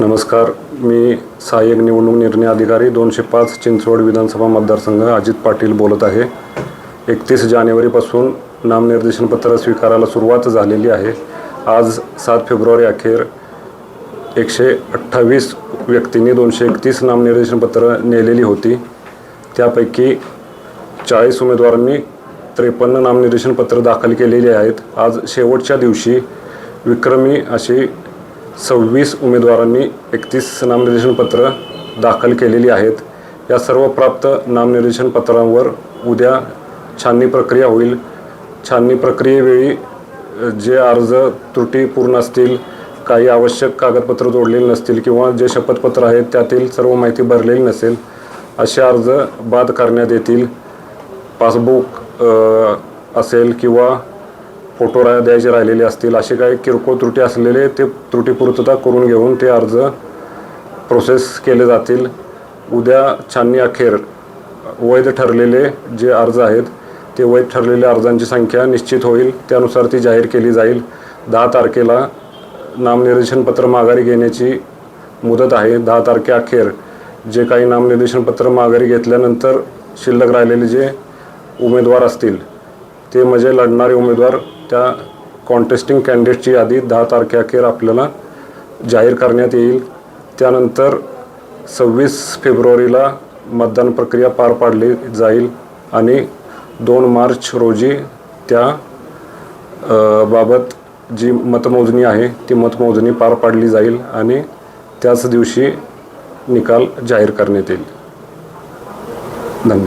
नमस्कार. मी सहाय्यक निवडणूक निर्णय अधिकारी दोनशे पाच चिंचवड विधानसभा मतदारसंघ अजित पाटील बोलत आहे. एकतीस जानेवारीपासून नामनिर्देशनपत्र स्वीकारायला सुरुवात झालेली आहे. आज सात फेब्रुवारी अखेर एकशे अठ्ठावीस व्यक्तींनी दोनशे एकतीस नामनिर्देशनपत्र नेलेली होती. त्यापैकी चाळीस उमेदवारांनी त्रेपन्न नामनिर्देशनपत्र दाखल केलेली आहेत. आज शेवटच्या दिवशी विक्रमी अशी सव्वीस उमेदवारांनी एकतीस नामनिर्देशनपत्र दाखल केलेली आहेत. या सर्व प्राप्त नामनिर्देशनपत्रांवर उद्या छाननी प्रक्रिया होईल. छाननी प्रक्रियेवेळी जे अर्ज त्रुटीपूर्ण असतील काही आवश्यक कागदपत्र जोडलेली नसतील किंवा जे शपथपत्र आहेत त्यातील सर्व माहिती भरलेली नसेल असे अर्ज बाद करण्यात येतील. पासबुक असेल किंवा फोटो रा द्यायचे राहिलेले असतील असे काही किरकोळ त्रुटी असलेले ते त्रुटीपूर्तता करून घेऊन ते अर्ज प्रोसेस केले जातील. उद्या छाननी अखेर वैध ठरलेले जे अर्ज आहेत ते वैध ठरलेल्या अर्जांची संख्या निश्चित होईल. त्यानुसार ती जाहीर केली जाईल. दहा तारखेला नामनिर्देशनपत्र माघारी घेण्याची मुदत आहे. दहा तारखेअखेर जे काही नामनिर्देशनपत्र माघारी घेतल्यानंतर शिल्लक राहिलेले जे उमेदवार असतील ते म्हणजे लढणारे उमेदवार त्या कॉन्टेस्टिंग कॅन्डिडेटची यादी दहा तारखेअखेर आपल्याला जाहीर करण्यात येईल. त्यानंतर सव्वीस फेब्रुवारीला मतदान प्रक्रिया पार पाडली जाईल आणि दोन मार्च रोजी त्या बाबत जी मतमोजणी आहे ती मतमोजणी पार पाडली जाईल आणि त्याच दिवशी निकाल जाहीर करण्यात येईल. धन्यवाद.